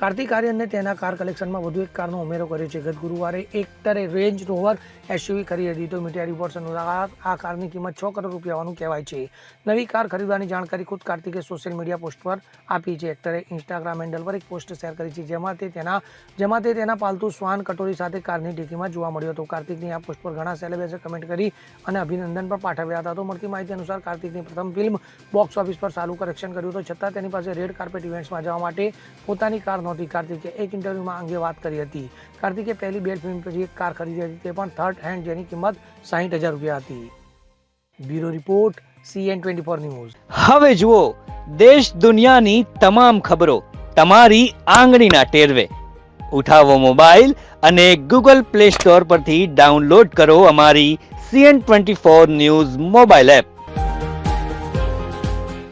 કાર્તિક આર્યનને તેના કાર કલેક્શનમાં વધુ એક કારનો ઉમેરો કર્યો છે. ગત ગુરુવારે એક્ટરે રેન્જ રોવર એસયુવી ખરીદી તો મીડિયા રિપોર્ટ્સ અનુસાર આ કારની કિંમત છ કરોડ રૂપિયા હોવાનું કહેવાય છે. નવી કાર ખરીદવાની જાણકારી ખુદ કાર્તિકે સોશિયલ મીડિયા પોસ્ટ પર આપી છે. એક્ટરે ઇન્સ્ટાગ્રામ હેન્ડલ પર એક પોસ્ટ શેર કરી છે, જેમાં તે તેના જેમાં તે તેના પાલતુ શ્વાન કટોરી સાથે કારની ડિક્કીમાં જોવા મળ્યો હતો. કાર્તિકની આ પોસ્ટ પર ઘણા સેલિબ્રિટીએ કમેન્ટ કરી અને અભિનંદન પણ પાઠવ્યા હતા. તો મળતી માહિતી અનુસાર કાર્તિકની પ્રથમ ફિલ્મ બોક્સ ઓફિસ પર સારું કલેક્શન કર્યું હતું. છતાં તેની પાસે રેડ કાર્પેટ ઇવેન્ટ્સમાં જવા માટે પોતાની કાર નહોતી કાર્તિકે એક ઇન્ટરવ્યૂમાં અંગે વાત કરી હતી. કાર્તિકે પહેલી બે ફિલ્મ પછી એક કાર ખરીદી હતી, તે પણ થર્ડ હેન્ડ જેની કિંમત સાહીઠ હજાર રૂપિયા હતી. Bureau report, CN twenty four news. હવે જુઓ, દેશ દુનિયાની તમામ ખબરો તમારી આંગળીના ટેરવે. ઉઠાવો મોબાઈલ અને ગૂગલ પ્લે સ્ટોર પરથી ડાઉનલોડ કરો અમારી CN twenty four news mobile app.